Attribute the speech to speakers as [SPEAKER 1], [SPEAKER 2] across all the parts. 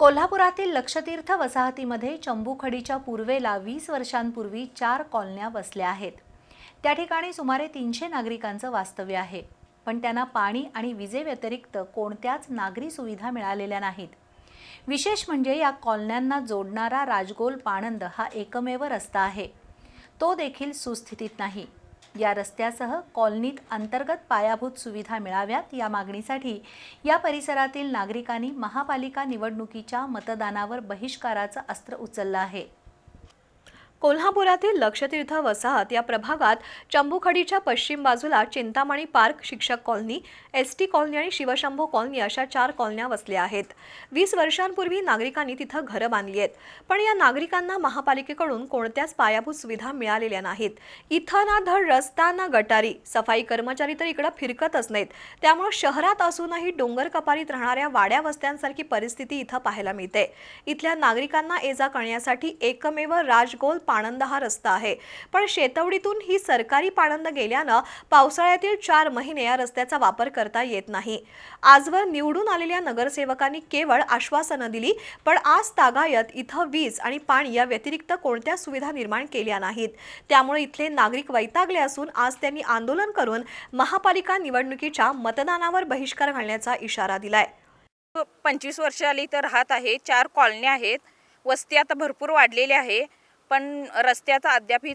[SPEAKER 1] कोल्हापुरातील लक्षतीर्थ वसाहतीमध्ये चंबूखडीच्या पूर्वेला वीस वर्षांपूर्वी चार कॉलन्या वसल्या आहेत. त्या ठिकाणी सुमारे तीनशे नागरिकांचं वास्तव्य आहे. पण त्यांना पाणी आणि विजेव्यतिरिक्त कोणत्याच नागरी सुविधा मिळालेल्या नाहीत. विशेष म्हणजे या कॉलन्यांना जोडणारा राजगोल पाणंद हा एकमेव रस्ता आहे. तो देखील सुस्थितीत नाही. या रस्त्यासह कॉलनीत अंतर्गत पायाभूत सुविधा मिळाव्यात या मागणीसाठी या परिसरातील नागरिकांनी महापालिका निवडणुकीच्या मतदानावर बहिष्काराचं अस्त्र उचललं आहे.
[SPEAKER 2] कोल्हापुरातील लक्षतीर्थ वसाहत या प्रभागात चंबूखडीच्या पश्चिम बाजूला चिंतामणी पार्क शिक्षक कॉलनी एस टी कॉलनी आणि शिवशंभू कॉलनी अशा चार कॉलन्या वसल्या आहेत. वीस वर्षांपूर्वी नागरिकांनी तिथं घरं बांधली आहेत. पण या नागरिकांना महापालिकेकडून कोणत्याच पायाभूत सुविधा मिळालेल्या नाहीत. इथं ना धड रस्ता ना गटारी. सफाई कर्मचारी तर इकडं फिरकतच नाहीत. त्यामुळे शहरात असूनही डोंगर कपारीत राहणाऱ्या वाड्या वस्त्यांसारखी परिस्थिती इथं पाहायला मिळते. इथल्या नागरिकांना एजा करण्यासाठी एकमेव राजगोल पाणंद हा रस्ता आहे. पण शेतवडीतून ही सरकारी पाणंद गेल्यानं पावसाळ्यातील चार महिने या रस्त्याचा वापर करता येत नाही. आजवर निवडून आलेल्या नगरसेवकांनी केवळ आश्वासनं दिली पण आज तागायत इथं वीज आणि पाणी या व्यतिरिक्त कोणत्या सुविधा निर्माण केल्या नाहीत? त्यामुळे इथले नागरिक वैतागले असून आज त्यांनी आंदोलन करून महापालिका निवडणुकीच्या मतदानावर बहिष्कार घालण्याचा इशारा दिलाय.
[SPEAKER 3] पंचवीस वर्ष आली तर राहत आहे चार कॉलन्या आहेत वस्ती आता भरपूर वाढलेली आहे. पण रस्त्याचा अद्यापही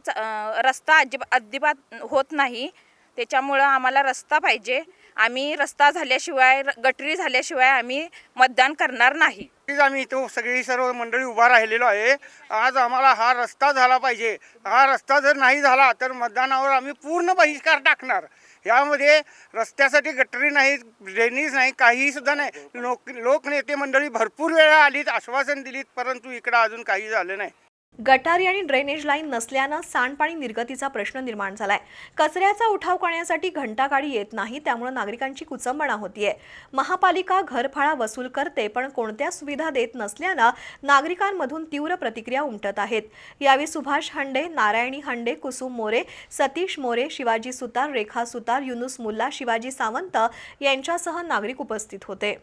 [SPEAKER 3] रस्ता अजिब अजिबात होत नाही. त्याच्यामुळं आम्हाला रस्ता पाहिजे. आम्ही रस्ता झाल्याशिवाय र- गटरी झाल्याशिवाय आम्ही मतदान करणार नाही.
[SPEAKER 4] आम्ही इथं सगळी सर्व मंडळी उभा राहिलेलो आहे. आज आम्हाला हा रस्ता झाला पाहिजे. हा रस्ता जर नाही झाला तर मतदानावर आम्ही पूर्ण बहिष्कार टाकणार. यामध्ये रस्त्यासाठी गटरी नाही ड्रेनेज नाही काहीही सुद्धा नाही. लोक लोकनेते मंडळी भरपूर वेळा आलीत आश्वासन दिलीत परंतु इकडं अजून काही झालं नाही.
[SPEAKER 2] गटारी आणि ड्रेनेज लाईन नसल्यानं सांडपाणी निर्गतीचा प्रश्न निर्माण झालाय. कचऱ्याचा उठाव करण्यासाठी घंटागाडी येत नाही त्यामुळे नागरिकांची कुचंबणा होतीये. महापालिका घरफाळा वसूल करते पण कोणत्या सुविधा देत नसल्यानं नागरिकांमधून तीव्र प्रतिक्रिया उमटत आहेत. यावेळी सुभाष हंडे नारायणी हंडे कुसुम मोरे सतीश मोरे शिवाजी सुतार रेखा सुतार युनुस मुल्ला शिवाजी सावंत यांच्यासह नागरिक उपस्थित होते.